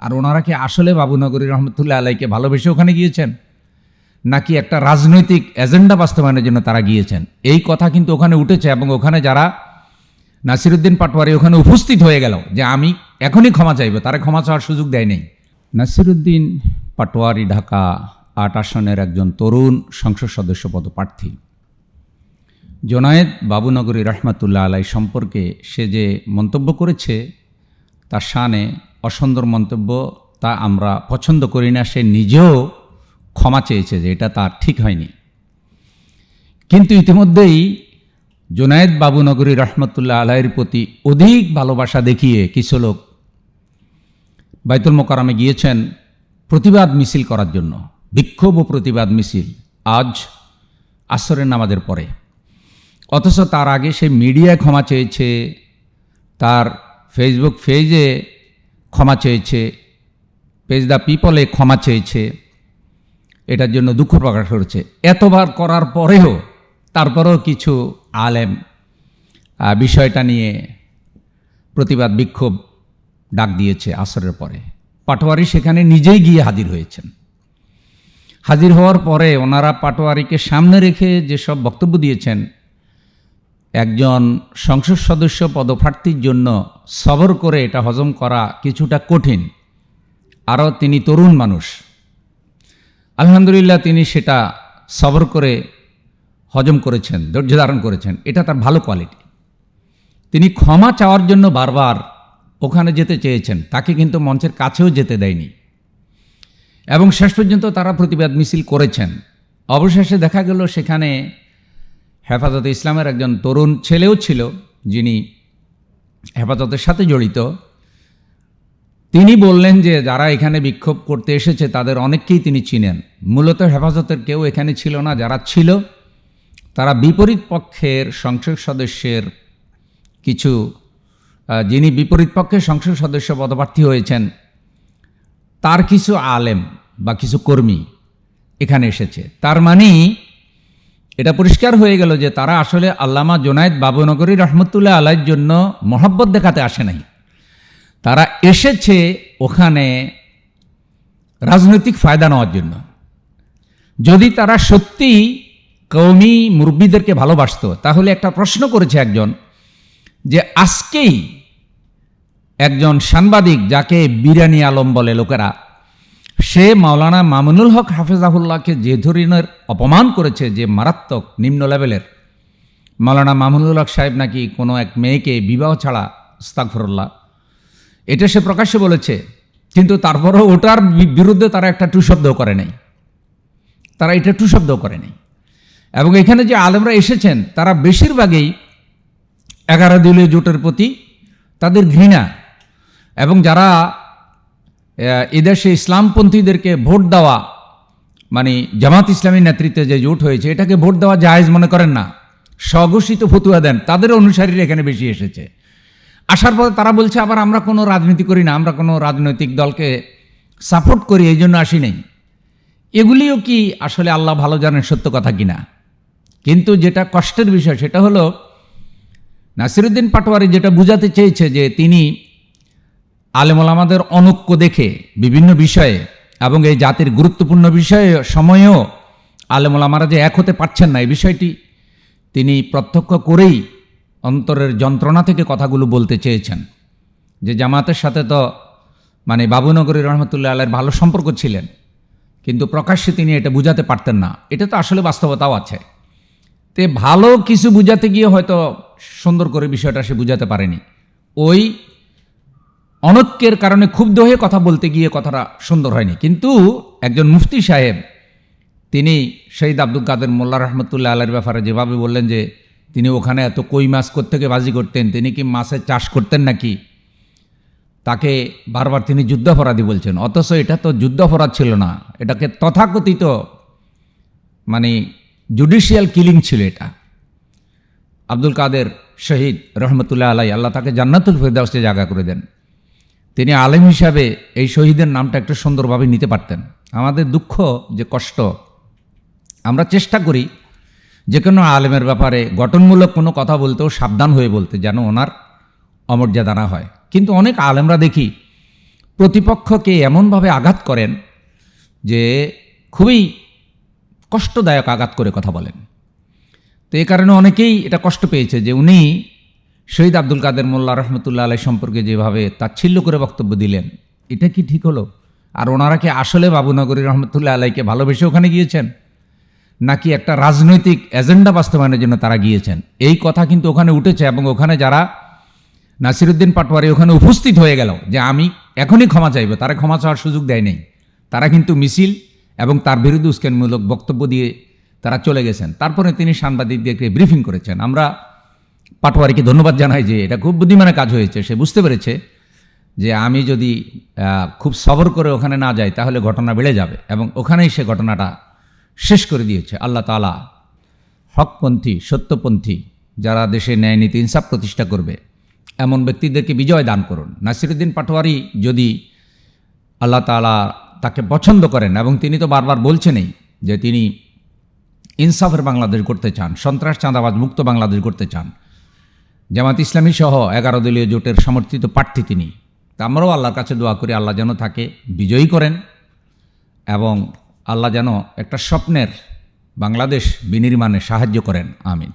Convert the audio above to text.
আর ওনারা কি আসলে বাবুনগরী রহমতুল্লাহ আলাইকে ভালোবেসে ওখানে গিয়েছেন? নাকি একটা রাজনৈতিক এজেন্ডা বাস্তবায়নের জন্য তারা গিয়েছেন? এই কথা কিন্তু ওখানে উঠেছে এবং ওখানে যারা নাসিরুদ্দিন পাটোয়ারি ওখানে উপস্থিত হয়ে গেল যে আমি এখনই ক্ষমা চাইব, তারা ক্ষমা চাওয়ার সুযোগ দেয় নেই। নাসিরুদ্দিন পাটোয়ারি, ঢাকা আট আসনের একজন তরুণ সংসদ সদস্য পদপ্রার্থী। জোনায়েদ বাবুনগরী রহমাতুল্লাহ আলাই সম্পর্কে সে যে মন্তব্য করেছে, তার শানে অসুন্দর মন্তব্য তা আমরা পছন্দ করি না, সে নিজেও ক্ষমা চেয়েছে যে এটা তার ঠিক হয়নি। কিন্তু ইতিমধ্যেই জোনায়েদ বাবুনগরী রহমতুল্লাহ আলাইয়ের প্রতি অধিক ভালোবাসা দেখিয়ে কিছু লোক বাইতুল মোকারামে গিয়েছেন প্রতিবাদ মিছিল করার জন্য, বিক্ষোভ ও প্রতিবাদ মিছিল আজ আসরের নামাজের পরে। অথচ তার আগে সে মিডিয়ায় ক্ষমা চেয়েছে, তার ফেসবুক পেজে ক্ষমা চেয়েছে পেজ দ্য পিপলে ক্ষমা চেয়েছে, এটার জন্য দুঃখ প্রকাশ করেছে। এতবার করার পরেও তারপরেও কিছু আলেম বিষয়টা নিয়ে প্রতিবাদ, বিক্ষোভ ডাক দিয়েছে আসরের পরে। পাটোয়ারি সেখানে নিজেই গিয়ে হাজির হয়েছেন। হাজির হওয়ার পরে ওনারা পাটোয়ারিকে সামনে রেখে যেসব বক্তব্য দিয়েছেন একজন সংসদ সদস্য পদপ্রার্থীর জন্য সবর করে এটা হজম করা কিছুটা কঠিন। আরও তিনি তরুণ মানুষ। আলহামদুলিল্লাহ তিনি সেটা সবর করে হজম করেছেন, ধৈর্য ধারণ করেছেন। এটা তার ভালো কোয়ালিটি তিনি ক্ষমা চাওয়ার জন্য বারবার ওখানে যেতে চেয়েছেন, তাকে কিন্তু মঞ্চের কাছেও যেতে দেয়নি। এবং শেষ পর্যন্ত তারা প্রতিবাদ মিছিল করেছেন। অবশেষে দেখা গেল সেখানে হেফাজতে ইসলামের একজন তরুণ ছেলেও ছিল, যিনি হেফাজতের সাথে জড়িত। তিনি বললেন যে যারা এখানে বিক্ষোভ করতে এসেছে, তাদের অনেককেই তিনি চিনেন। মূলত হেফাজতের কেউ এখানে ছিল না, যারা ছিল, তারা বিপরীত পক্ষের সংসদ সদস্যের কিছু যিনি বিপরীত পক্ষের সংসদ সদস্য পদপ্রার্থী হয়েছেন, তার কিছু আলেম বা কিছু কর্মী এখানে এসেছে। তার মানেই এটা পরিষ্কার হয়ে গেল যে তারা আসলে আল্লামা জোনায়েদ বাবুনগরী রহমতুল্লাহ আলাইয়ের জন্য মহব্বত দেখাতে আসে নাই। তারা এসেছে ওখানে রাজনৈতিক ফায়দা নেওয়ার জন্য। যদি তারা সত্যি কৌমি মুরব্বীদেরকে ভালোবাসতো, তাহলে একটা প্রশ্ন করেছে একজন যে আজকেই একজন সাংবাদিক যাকে বিরানি আলম বলে লোকেরা সে মাওলানা মামুনুল হক হাফেজাহুল্লাহকে যে ধরনের অপমান করেছে যে মারাত্মক নিম্ন লেভেলের। মাওলানা মামুনুল হক সাহেব নাকি কোনো এক মেয়েকে বিবাহ ছাড়া ইস্তাকফরুল্লাহ এটা সে প্রকাশ্যে বলেছে, কিন্তু তারপরেও ওটার বিরুদ্ধে তারা একটা টু শব্দও করে নাই। তারা এটা টু শব্দও করে নাই। এবং এখানে যে আলেমরা এসেছেন, তারা বেশিরভাগই এগারো দলীয় জোটের প্রতি তাদের ঘৃণা। এবং যারা এদেশে ইসলামপন্থীদেরকে ভোট দেওয়া মানে জামাত ইসলামী নেতৃত্বে যে জোট হয়েছে, এটাকে ভোট দেওয়া জায়েজ মনে করেন না। স্বঘোষিত ফতুয়া দেন, তাদের অনুসারীরা এখানে বেশি এসেছে। আসার পরে তারা বলছে, আবার আমরা কোনো রাজনীতি করি না, আমরা কোনো রাজনৈতিক দলকে সাপোর্ট করি, এই জন্য আসি নাই। এগুলিও কি আসলে আল্লাহ ভালো জানেন সত্য কথা কিনা? কিন্তু যেটা কষ্টের বিষয়, সেটা হলো, নাসিরুদ্দিন পাটোয়ারি যেটা বুঝাতে চেয়েছে যে তিনি আলেমুল আমাদের অনৈক্য দেখে বিভিন্ন বিষয়ে এবং এই জাতির গুরুত্বপূর্ণ বিষয়ে সময়েও আলেমুল আমারা যে এক হতে পারছেন না, এই বিষয়টি তিনি প্রত্যক্ষ করেই অন্তরের যন্ত্রণা থেকে কথাগুলো বলতে চেয়েছেন। যে জামাতের সাথে তো মানে বাবুনগরী রহমতুল্লাহ আল্লাহর ভালো সম্পর্ক ছিলেন, কিন্তু প্রকাশ্যে তিনি এটা বুঝাতে পারতেন না। এটা তো আসলে বাস্তবতাও আছে। তে ভালো কিছু বুঝাতে গিয়ে হয়তো সুন্দর করে বিষয়টা সে বুঝাতে পারেনি। ওই অনৈক্যের কারণে ক্ষুব্ধ হয়ে কথা বলতে গিয়ে কথাটা সুন্দর হয়নি। কিন্তু একজন মুফতি সাহেব, তিনি শহীদ আব্দুল কাদের মোল্লা রহমতুল্লাহ আল্লাহর ব্যাপারে যেভাবে বললেন যে তিনি ওখানে এত কই মাছ থেকে বাজি করতেন, তিনি কি মাছের চাষ করতেন নাকি? তাকে বারবার তিনি যুদ্ধাপরাধী বলছেন। অথচ এটা তো যুদ্ধাপরাধ ছিল না, এটাকে তথাকথিত মানে জুডিশিয়াল কিলিং ছিল এটা। আব্দুল কাদের শহীদ রহমতুল্লাহ আলাই, আল্লাহ তাকে জান্নাতুল ফেরদাউসে জায়গা করে দেন। তিনি আলেম হিসাবে এই শহীদের নামটা একটু সুন্দরভাবে নিতে পারতেন। আমাদের দুঃখ, যে কষ্ট আমরা চেষ্টা করি যে কোনো আলেমের ব্যাপারে গঠনমূলক কোনো কথা বলতেও সাবধান হয়ে বলতে যেন ওনার অমর্যাদা না হয়। কিন্তু অনেক আলেমরা দেখি প্রতিপক্ষকে এমনভাবে আঘাত করেন যে খুবই কষ্টদায়ক আঘাত করে কথা বলেন। তো এই কারণে অনেকেই এটা কষ্ট পেয়েছে যে উনি শহীদ আব্দুল কাদের মোল্লা রহমতুল্লাহ আলাই সম্পর্কে যেভাবে তাচ্ছিল্য করে বক্তব্য দিলেন, এটা কি ঠিক হলো? আর ওনারা কি আসলে বাবুনগরী রহমতুল্লাহ আলাইকে ভালোবেসে ওখানে গিয়েছেন? নাকি একটা রাজনৈতিক এজেন্ডা বাস্তবায়নের জন্য তারা গিয়েছেন? এই কথা কিন্তু ওখানে উঠেছে এবং ওখানে যারা নাসিরুদ্দিন পাটোয়ারি ওখানে উপস্থিত হয়ে গেল যে আমি এখনই ক্ষমা চাইব, তারা ক্ষমা চাওয়ার সুযোগ দেয় নেই। তারা কিন্তু মিছিল এবং তার বিরুদ্ধে উস্কানিমূলক বক্তব্য দিয়ে তারা চলে গেছেন। তারপরে তিনি সাংবাদিকদেরকে ব্রিফিং করেছেন। আমরা পাটোয়ারিকে ধন্যবাদ জানাই যে এটা খুব বুদ্ধিমানের কাজ হয়েছে। সে বুঝতে পেরেছে যে আমি যদি খুব সবর করে ওখানে না যাই, তাহলে ঘটনা বেড়ে যাবে এবং ওখানেই সে ঘটনাটা শেষ করে দিয়েছে। আল্লাহ তালা হকপন্থী, সত্যপন্থী, যারা দেশে ন্যায় নীতি, ইনসাফ প্রতিষ্ঠা করবে, এমন ব্যক্তিদেরকে বিজয় দান করুন। নাসিরুদ্দিন পাটোয়ারি যদি আল্লাহ তালা তাকে পছন্দ করেন, এবং তিনি তো বারবার বলছেনই যে তিনি ইনসাফের বাংলাদেশ করতে চান, সন্ত্রাস, চাঁদাবাজ, মুক্ত বাংলাদেশ করতে চান জামাত ইসলামী সহ এগারো দলীয় জোটের সমর্থিত প্রার্থী তিনি। তা আমরাও আল্লাহর কাছে দোয়া করি, আল্লাহ যেন তাকে বিজয়ী করেন এবং আল্লাহ যেন একটা স্বপ্নের বাংলাদেশ বিনির্মাণে সাহায্য করেন। আমিন।